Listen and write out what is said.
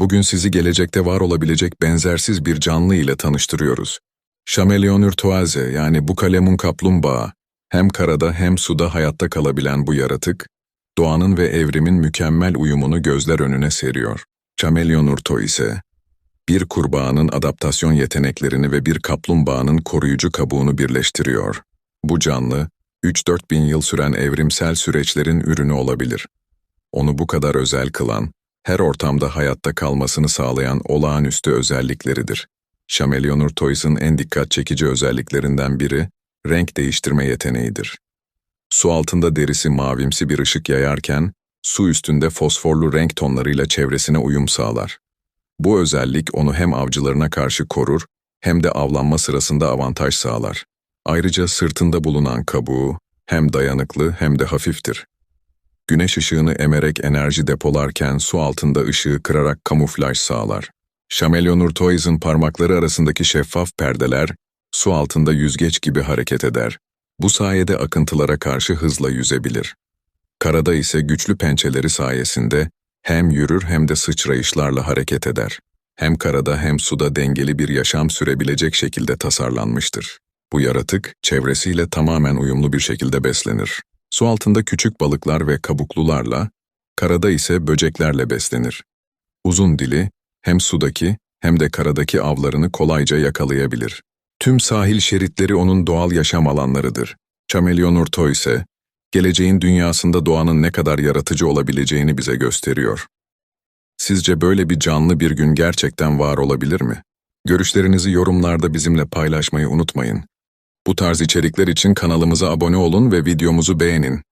Bugün sizi gelecekte var olabilecek benzersiz bir canlı ile tanıştırıyoruz. Chameleon urtoise yani bu kalemun kaplumbağa, hem karada hem suda hayatta kalabilen bu yaratık, doğanın ve evrimin mükemmel uyumunu gözler önüne seriyor. Chameleon urtoise, bir kurbağanın adaptasyon yeteneklerini ve bir kaplumbağanın koruyucu kabuğunu birleştiriyor. Bu canlı, 3-4 bin yıl süren evrimsel süreçlerin ürünü olabilir. Onu bu kadar özel kılan, her ortamda hayatta kalmasını sağlayan olağanüstü özellikleridir. Chameleon urtoise'ın en dikkat çekici özelliklerinden biri, renk değiştirme yeteneğidir. Su altında derisi mavimsi bir ışık yayarken, su üstünde fosforlu renk tonlarıyla çevresine uyum sağlar. Bu özellik onu hem avcılarına karşı korur, hem de avlanma sırasında avantaj sağlar. Ayrıca sırtında bulunan kabuğu, hem dayanıklı hem de hafiftir. Güneş ışığını emerek enerji depolarken su altında ışığı kırarak kamuflaj sağlar. Chameleon urtoise'ın parmakları arasındaki şeffaf perdeler, su altında yüzgeç gibi hareket eder. Bu sayede akıntılara karşı hızla yüzebilir. Karada ise güçlü pençeleri sayesinde hem yürür hem de sıçrayışlarla hareket eder. Hem karada hem suda dengeli bir yaşam sürebilecek şekilde tasarlanmıştır. Bu yaratık, çevresiyle tamamen uyumlu bir şekilde beslenir. Su altında küçük balıklar ve kabuklularla, karada ise böceklerle beslenir. Uzun dili, hem sudaki hem de karadaki avlarını kolayca yakalayabilir. Tüm sahil şeritleri onun doğal yaşam alanlarıdır. Chameleon urtoise, geleceğin dünyasında doğanın ne kadar yaratıcı olabileceğini bize gösteriyor. Sizce böyle bir canlı bir gün gerçekten var olabilir mi? Görüşlerinizi yorumlarda bizimle paylaşmayı unutmayın. Bu tarz içerikler için kanalımıza abone olun ve videomuzu beğenin.